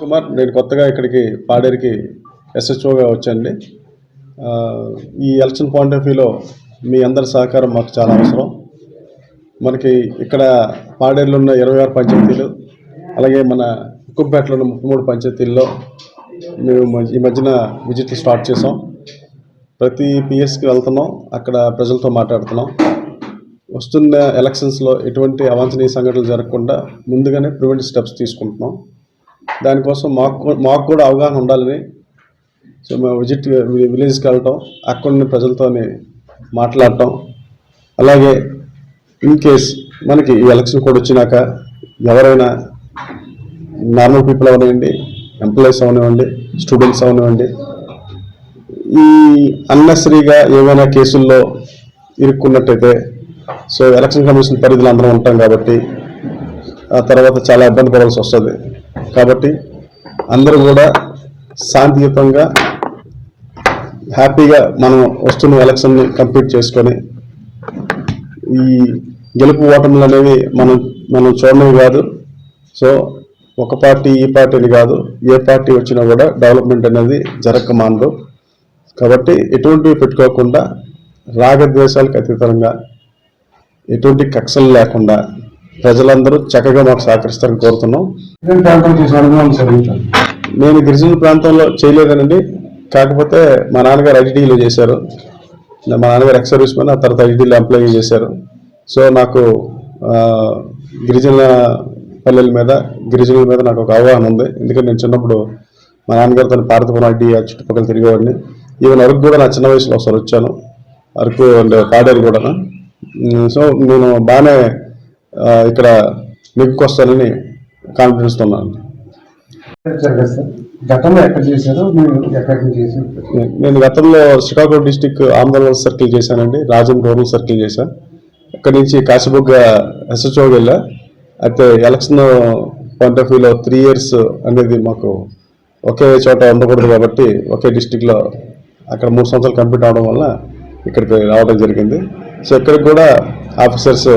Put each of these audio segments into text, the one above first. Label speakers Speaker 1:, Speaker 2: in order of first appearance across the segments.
Speaker 1: కుమార్ నేను కొత్తగా ఇక్కడికి పాడేరికి ఎస్హెచ్ఓగా వచ్చానండి. ఈ ఎలక్షన్ పాయింట్ ఆఫ్ వ్యూలో మీ అందరి సహకారం మాకు చాలా అవసరం. మనకి ఇక్కడ పాడేరులో ఉన్న ఇరవై ఆరు పంచాయతీలు అలాగే మన ఉక్కుంపేటలో ఉన్న ముప్పై మూడు పంచాయతీల్లో మేము ఈ మధ్యన విజిట్లు స్టార్ట్ చేసాం ప్రతి పిఎస్కి వెళ్తున్నాం అక్కడ ప్రజలతో మాట్లాడుతున్నాం. వస్తున్న ఎలక్షన్స్లో ఎటువంటి అవాంఛనీయ సంఘటనలు జరగకుండా ముందుగానే ప్రివెంట్ స్టెప్స్ తీసుకుంటున్నాం. దానికోసం మాకు మాకు కూడా అవగాహన ఉండాలని. సో మేము విజిట్ విలేజ్కి వెళ్ళటం అక్కడున్న ప్రజలతోని మాట్లాడటం. అలాగే ఇన్ కేస్ మనకి ఈ ఎలక్షన్ కూడా వచ్చినాక ఎవరైనా నార్మల్ పీపుల్ అవనివ్వండి ఎంప్లాయీస్ అవనివ్వండి స్టూడెంట్స్ అవనివ్వండి ఈ అన్నెసరీగా ఏమైనా కేసుల్లో ఇరుక్కున్నట్టయితే సో ఎలక్షన్ కమిషన్ పరిధిలో అందరం ఉంటాం కాబట్టి ఆ తర్వాత చాలా ఇబ్బంది పడాల్సి వస్తుంది. కాబట్టి అందరూ కూడా శాంతియుతంగా హ్యాపీగా మనం వస్తున్న ఎలక్షన్ని కంప్లీట్ చేసుకొని ఈ గెలుపు ఓటములు అనేవి మనం మనం చూడనివి కాదు. సో ఒక పార్టీ ఈ పార్టీని కాదు ఏ పార్టీ వచ్చినా కూడా డెవలప్మెంట్ అనేది జరగక మానదు కాబట్టి ఎటువంటివి పెట్టుకోకుండా రాగద్వేషాలకు అతీతంగా ఎటువంటి కక్షలు లేకుండా ప్రజలందరూ చక్కగా మాకు సహకరిస్తారని కోరుతున్నాం. నేను గిరిజన ప్రాంతంలో చేయలేదనండి. కాకపోతే మా నాన్నగారు ఐటీడీలో చేశారు. మా నాన్నగారు ఎక్స్ సర్వీస్ మ్యాన్ ఆ తర్వాత ఐటీడీలో ఎంప్లాయీ చేశారు. సో నాకు గిరిజన పల్లెల మీద గిరిజనుల మీద నాకు ఒక అవగాహన ఉంది. ఎందుకంటే నేను చిన్నప్పుడు మా నాన్నగారితో పార్తపురం ఐటీ ఆ చుట్టుపక్కల తిరిగేవాడిని. ఈవెన్ అరకు కూడా నా చిన్న వయసులో ఒకసారి వచ్చాను. అరకు అండ్ పాడేరు కూడా. సో నేను బాగానే ఇక్కడ నెగ్గుకొస్తానని కాన్ఫిడెన్స్తో ఉన్నాను.
Speaker 2: చేశారు కదా సార్ గతంలో ఎక్కడ చేశారు? మీరు ఎక్కడి నుంచి చేసి
Speaker 1: నేను గతంలో శ్రీకాకుళం డిస్టిక్ ఆమదవల్ సర్కిల్ చేశానండి. రాజం రూరల్ సర్కిల్ చేశాను అక్కడి నుంచి కాశీబుగ్గ ఎస్హెచ్ఓ వెళ్ళా. అయితే ఎలక్షన్ పాయింట్ ఆఫ్ వ్యూలో త్రీ ఇయర్స్ అనేది మాకు ఒకే చోట ఉండకూడదు కాబట్టి ఒకే డిస్టిక్లో అక్కడ మూడు సంవత్సరాలు కంప్లీట్ అవడం వల్ల ఇక్కడికి రావడం జరిగింది. సో ఇక్కడికి కూడా ఆఫీసర్స్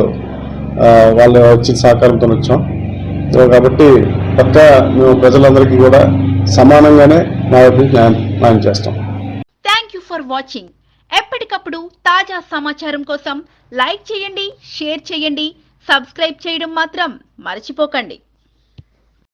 Speaker 1: వాళ్ళు వచ్చిన సహకారంతో వచ్చాం. సో కాబట్టి పక్క మేము ప్రజలందరికీ కూడా సమానంగానే మా వైపు న్యాయం చేస్తాం.
Speaker 3: థ్యాంక్ యూ ఫర్ వాచింగ్ ఎప్పటికప్పుడు తాజా సమాచారం కోసం లైక్ చేయండి షేర్ చేయండి సబ్స్క్రైబ్ చేయడం మాత్రం మర్చిపోకండి.